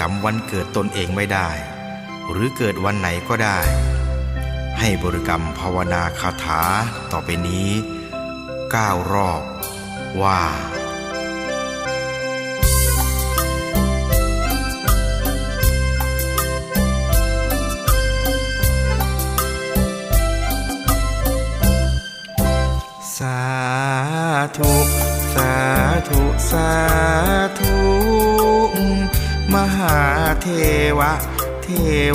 จำวันเกิดตนเองไม่ได้ หรือเกิดวันไหนก็ได้ ให้บริกรรมภาวนาคาถาต่อไปนี้ก้าวรอบว่าสาธุ สาธุ สาธุ มหาเทวะ เท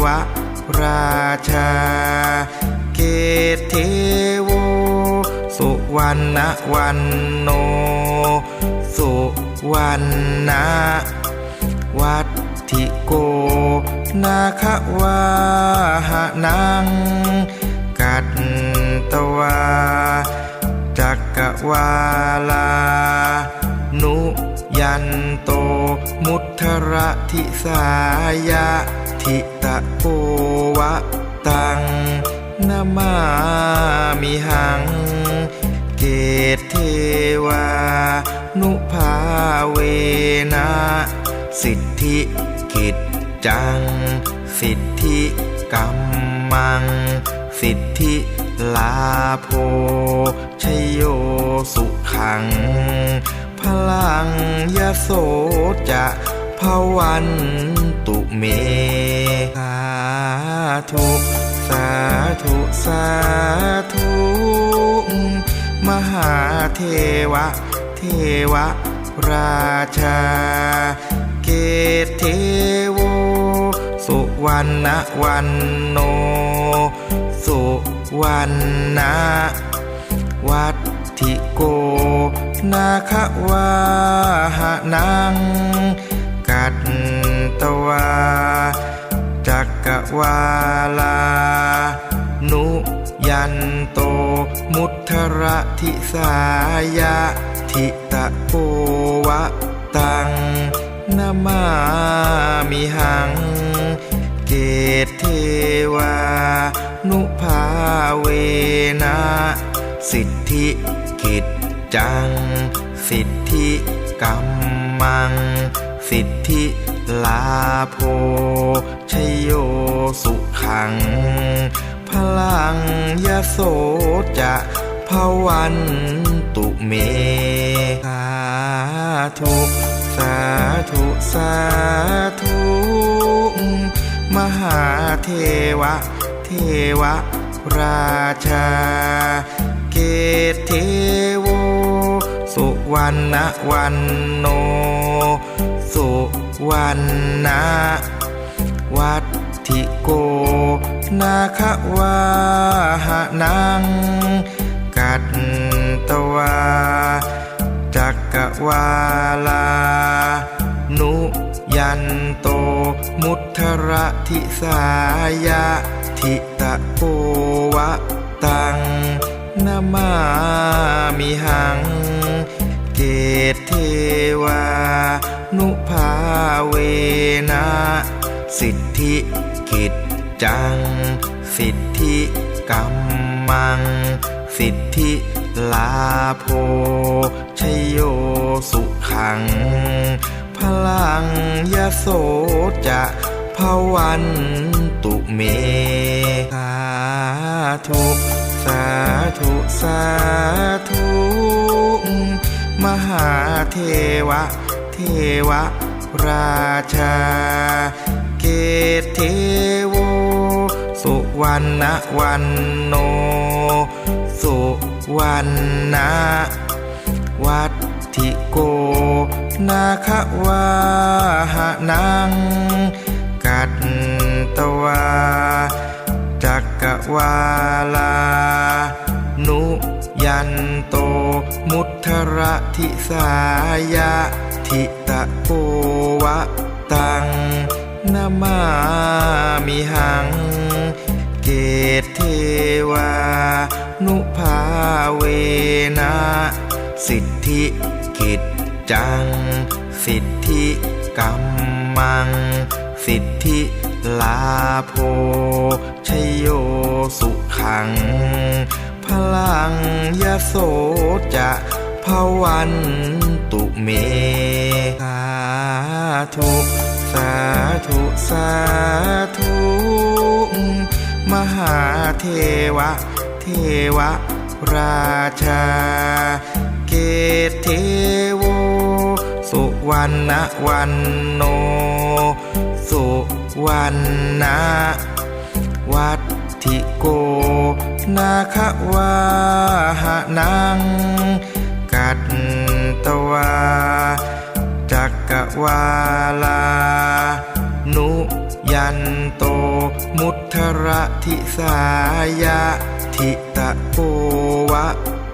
วะ ราชา เกตเทโว สุวรรณวันโน สุวรรณวัตถิโก นาควาหะนัง กัตตวา จักกวาลา นุยันโต ระทิสายะทิตะโกวะตังนามามิหัง เกตเทวา นุภาเวนะ สิทธิกิจจัง สิทธิกรรมัง สิทธิลาโภชโยสุขัง พลังยโสจะ ภวันตุเมสาธุสาธุสาธุมหาเทวะ เทวะ ราชา เกตเทโว สุวรรณวันโน สุวรรณวัตถิโก นาควาหนัง กัตตวา จักกวาลา นุยันโต มุทระทิสายะ ทิตะโกวะตังนามามิหัง เกตเทวา นุภาเวนะ สิทธิกิจจัง สิทธิกรรมัง สิทธิลาโภชโยสุขัง พลังยโสจะภวันตุเม สาธุสาธุสาธุมหาเทวะ เทวะ ราชา เกตเทโว สุวรรณวันโน วรรณวัตถิโก นาควาหะนัง กัตตวาจักกวาลา นุยันโต มุทระทิสายะ ทิตะโกวะตังนามามิหัง เกตเทวา นุภาเวนะสิทธิกิจจัง สิทธิกรรมัง สิทธิลาโภชโยสุขัง พลังยโสจะภวันตุเม สาธุ สาธุ สาธุ มหาเทวะ เทวราชา เกตเทโว สุวรรณวันโน สุวรรณวัตถิโก นาควาหนัง กัตตวา จักกวาลา นุยันโต มุทระทิสายะ ทิตะโกวะตังนามามิหัง เกตเทวา นุภาเวนะ สิทธิกิจจัง สิทธิกรรมัง สิทธิลาโภชโยสุขัง พลังยโสจะ ภวันตุเมสาธุสาธุสาธุมหาเทวะ เทวะ ราชา เกตเทโว สุวรรณวันโน สุวรรณวัตถิโก นาควาหนัง วา จักรวาลา นุยันโต มุทระทิสายะ ทิตะโกวะ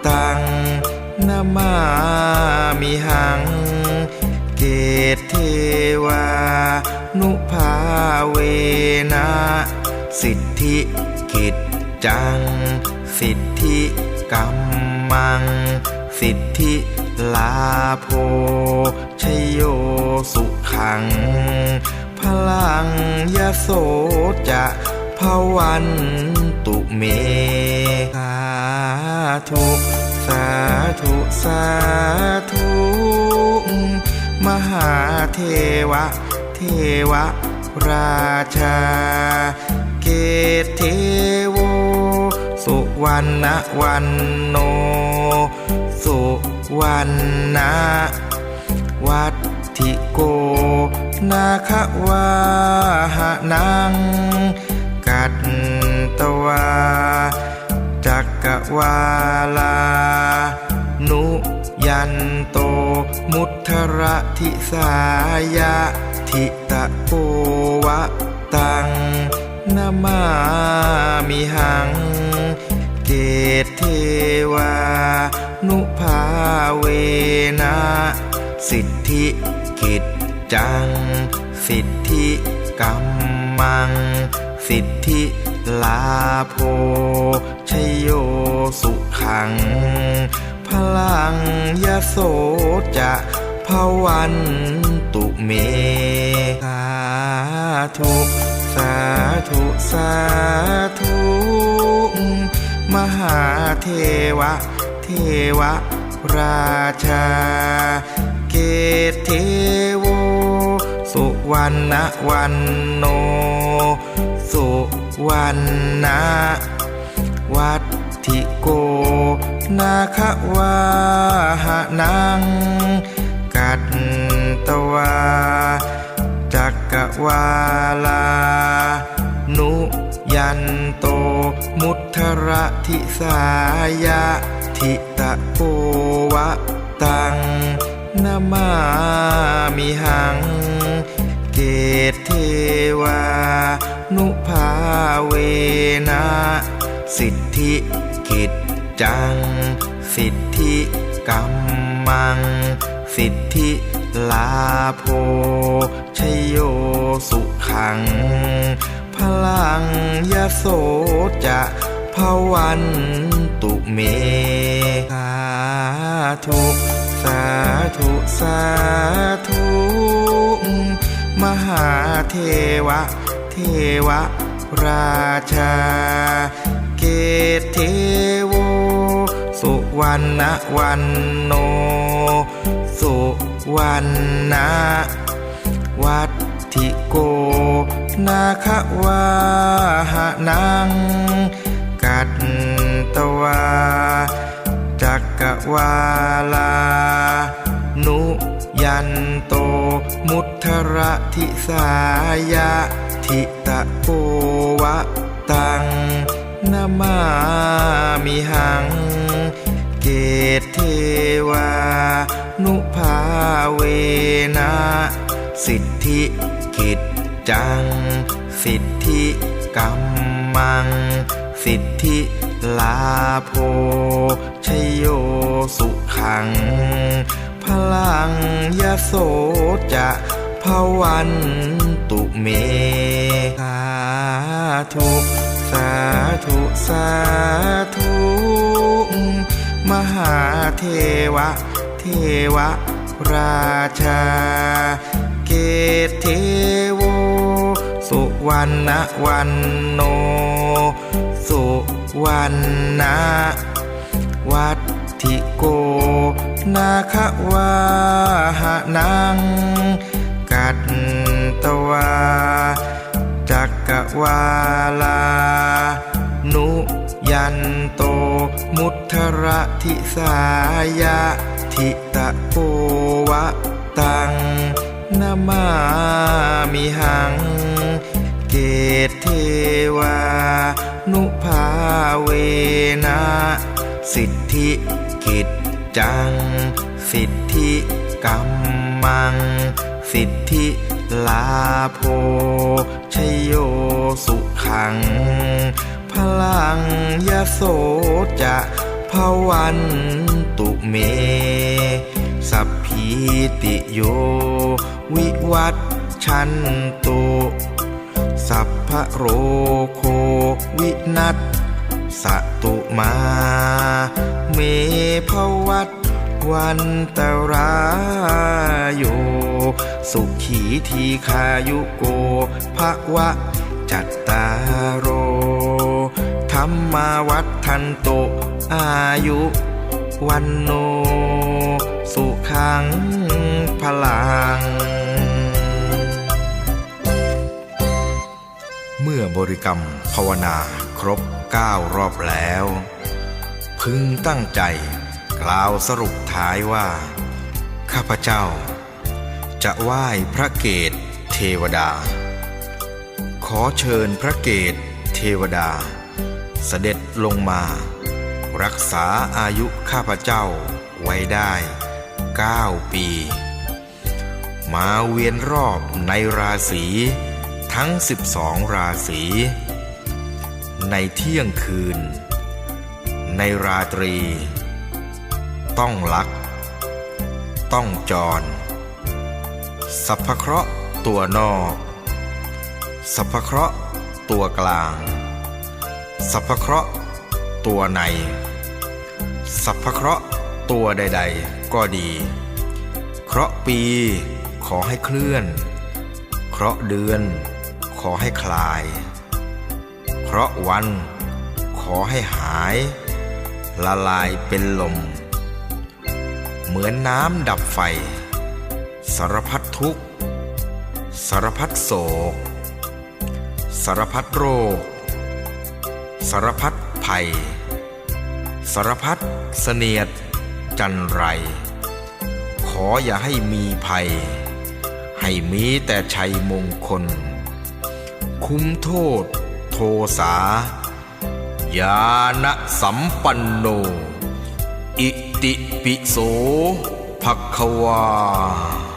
ตังนามามิหัง เกตเทวา นุภาเวนะ สิทธิกิจจัง สิทธิกัมมัง สิทธิ ลาโภชโยสุขัง พลังยโสจะภวันตุเม สาธุ สาธุ สาธุ มหาเทวะ เทวะ ราชา เกตเทโว สุวรรณวันโน วรรณวัตถิโก นาควาหะนัง กัตตวาจักรวาลา นุยันโต มุทระทิสายะ ทิตะโกวะตังนามามิหัง เกตเทวา นุภาเวนะสิทธิกิจจัง สิทธิกัมมัง สิทธิลาโภชโยสุขัง พลังยโสจะภวันตุเม สาธุ สาธุ สาธุ มหาเทวะ ทวราชา เกตเทโว สุวรรณวันโน สุวรรณวัตถิโก นาควาหนัง กัตตวาจักวาลา นุ ยันโต มุทระทิสายะ ทิตะโกวะตังนามามิหัง เกตเทวา นุภาเวนะ สิทธิกิจจัง สิทธิกัมมัง สิทธิลาโภชโยสุขัง พลังยโสจะภวันตุเมสาธุสาธุสาธุมหาเทวะ เทวะ ราชา เกตเทโว สุวรรณวันโน สุวรรณวัตถิโก นาควาหะนัง กัตตวา จักวาลา นุยันโต มุทระทิสายะ ทิตะโกวะตังนามามิหัง เกตเทวา นุภาเวนะ สิทธิกิจ จัง สิทธิกัมมัง สิทธิลาโภชโยสุขัง พลังยโสจะภวันตุเม สาธุ สาธุ สาธุ มหาเทวะ เทวะราชา เกตเทโว สุวรรณวันโน สุวรรณวัตถิโก นาควาหนัง กัตตวา จักวาลา นุยันโต มุทระทิสายะ ทิตะโกวะตัง นามามิหัง เกตเทวา นุภาเวนะ สิทธิกิจจัง สิทธิกรรมัง สิทธิลาโภชโยสุขัง พลังยโสจะภวันตุเม สัพพีติโย วิวัตชันตุสัพพะโรโควินัสสตุมา เมภวัตวันตรายโย สุขีทีคายุโกภะวะ จัตตารโรธรรมาวัฏทันโต อายุวันโน สุขังพลัง เมื่อบริกรรมภาวนาครบ9รอบแล้ว พึงตั้งใจกล่าวสรุปท้ายว่า ข้าพเจ้า จะไหว้พระเกตเทวดา ขอเชิญพระเกตเทวดา เสด็จลงมา รักษาอายุข้าพเจ้าไว้ได้ 9 ปี มาเวียนรอบในราศีทั้ง 12 ราศี ในเที่ยงคืน ในราตรี ต้องลัก ต้องจร สัพพเคราะห์ตัวนอก สัพพเคราะห์ตัวกลาง สัพพเคราะห์ตัวใน สัพพเคราะห์ ตัวใดๆ ก็ดี เคราะปีขอให้เคลื่อน เคราะเดือน ขอให้คลาย เคราะวัน ขอให้หาย ละลายเป็นลม เหมือนน้ำดับไฟ สารพัดทุกข์ สารพัดโศก สารพัดโรค สารพัดภัย สารพัดเสนียด จันไร ขออย่าให้มีภัย ให้มีแต่ชัยมงคล คุ้มโทษ โทสายาณสัมปันโน อิติปิโสภควา